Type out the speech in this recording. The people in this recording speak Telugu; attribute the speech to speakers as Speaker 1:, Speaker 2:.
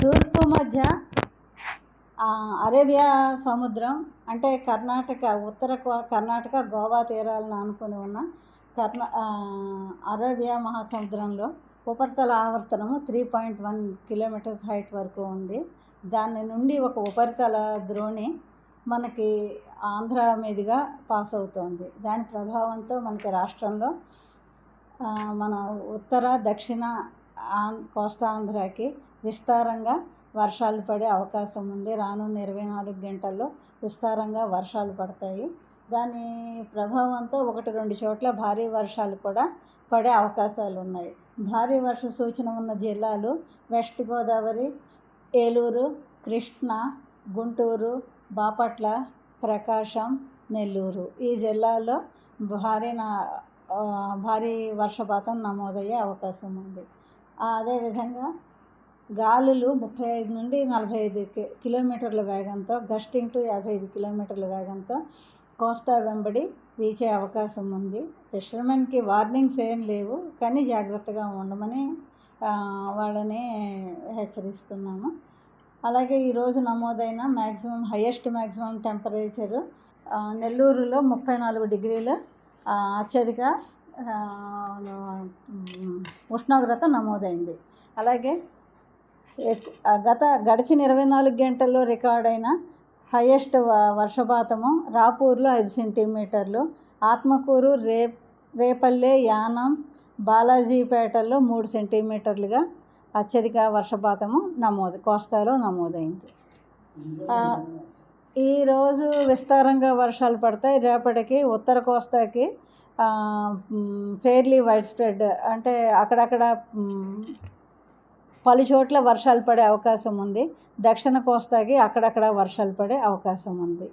Speaker 1: తూర్పు మధ్య అరేబియా సముద్రం అంటే కర్ణాటక ఉత్తర కో- కర్ణాటక గోవా తీరాలను ఆనుకొని ఉన్న కర్ణా అరేబియా మహాసముద్రంలో ఉపరితల ఆవర్తనము three point one kilometres height వరకు ఉంది. దాని నుండి ఒక ఉపరితల ద్రోణి మనకి ఆంధ్ర మీదుగా పాస్ అవుతోంది. దాని ప్రభావంతో మనకి రాష్ట్రంలో మన ఉత్తర దక్షిణ కోస్తాంధ్రకి విస్తారంగా వర్షాలు పడే అవకాశం ఉంది. రానున్న ఇరవై నాలుగు గంటల్లో విస్తారంగా వర్షాలు పడతాయి. దాని ప్రభావంతో ఒకటి రెండు చోట్ల భారీ వర్షాలు కూడా పడే అవకాశాలు ఉన్నాయి. భారీ వర్ష సూచన ఉన్న జిల్లాలు వెస్ట్ గోదావరి ఏలూరు కృష్ణా గుంటూరు బాపట్ల ప్రకాశం నెల్లూరు. ఈ జిల్లాల్లో భారీ నా భారీ వర్షపాతం నమోదయ్యే అవకాశం ఉంది. అదేవిధంగా గాలులు ముప్పై ఐదు నుండి నలభై ఐదు కిలోమీటర్ల వేగంతో గస్టింగ్ టు యాభై ఐదు కిలోమీటర్ల వేగంతో కోస్తా వెంబడి వీచే అవకాశం ఉంది. ఫిషర్మెన్కి వార్నింగ్స్ ఏం లేవు కానీ జాగ్రత్తగా ఉండమని వాళ్ళని హెచ్చరిస్తున్నాము. అలాగే ఈరోజు నమోదైన మ్యాక్సిమం హయ్యెస్ట్ మ్యాక్సిమం టెంపరేచరు నెల్లూరులో ముప్పై నాలుగు డిగ్రీలు అత్యధిక ఉష్ణోగ్రత నమోదైంది. అలాగే గత గడిచిన ఇరవై నాలుగు గంటల్లో రికార్డైన హయ్యెస్ట్ వ- వర్షపాతము రాపూర్లో ఐదు సెంటీమీటర్లు ఆత్మకూరు రే రేపల్లె యానం బాలాజీపేటల్లో మూడు సెంటీమీటర్లుగా అత్యధిక వర్షపాతము నమోదు కోస్తాలో నమోదైంది. ఈరోజు విస్తారంగా వర్షాలు పడతాయి. రేపటికి ఉత్తర కోస్తాకి ఫెయిర్లీ వైడ్ స్ప్రెడ్ అంటే అక్కడక్కడ పలు చోట్ల వర్షాలు పడే అవకాశం ఉంది. దక్షిణ కోస్తాకి అక్కడక్కడ వర్షాలు పడే అవకాశం ఉంది.